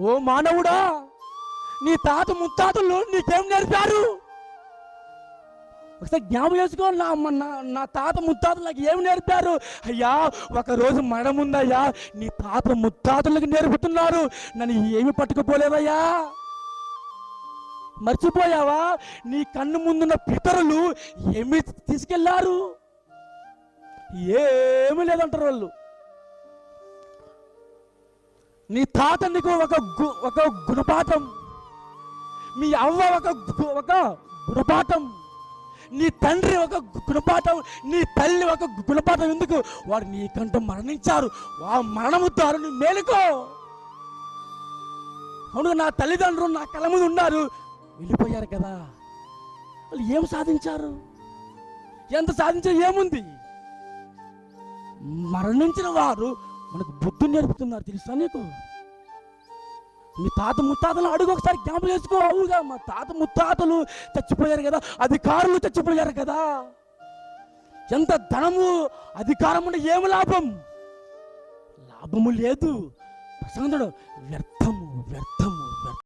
ఓ మానవుడా నీ తాత ముత్తాతలు నీకేం నేర్పారు? ఒకసారి జ్ఞాపకం చేసుకో నా నా తాత ముత్తాతలు నాకు ఏమి నేర్పారు? అయ్యా ఒక రోజు మరణం ఉందయ్యా నీ తాత ముత్తాతలకు నేర్పుతున్నారు. నన్ను ఏమి పట్టుకుపోలేదయ్యా మర్చిపోయావా? నీ కన్ను ముందున్న పితరులు ఏమి తీసుకెళ్ళారు? ఏమి లేదంటారు వాళ్ళు. నీ తాత నీకు ఒక గు- ఒక గుణపాఠం. మీ అవ్వ ఒక ఒక గుణపాఠం. నీ తండ్రి ఒక గుణపాఠం నీ తల్లి ఒక గుణపాఠం ఎందుకు? వారు నీకంటే మరణించారు. ఆ మరణము దారుని మేలుకో. అవును నా తల్లిదండ్రులు నా కళ్ళ ముందు ఉన్నారు. వెళ్ళిపోయారు కదా. వాళ్ళు ఏం సాధించారు? ఎంత సాధించారు? ఏముంది? మరణించిన వారు మనకు బుద్ధుని నేర్పుతున్నారు తెలుసా నీకు? మీ తాత ముత్తాతలు అడుగు ఒకసారి జ్ఞాపకం చేసుకో. అవుగా మా తాత ముత్తాతలు చచ్చిపోయారు కదా అధికారులు చచ్చిపోయారు కదా. ఎంత ధనము అధికారం ఉంటే ఏమి లాభం? లాభము లేదు. ప్రసంగుడు వ్యర్థము వ్యర్థము.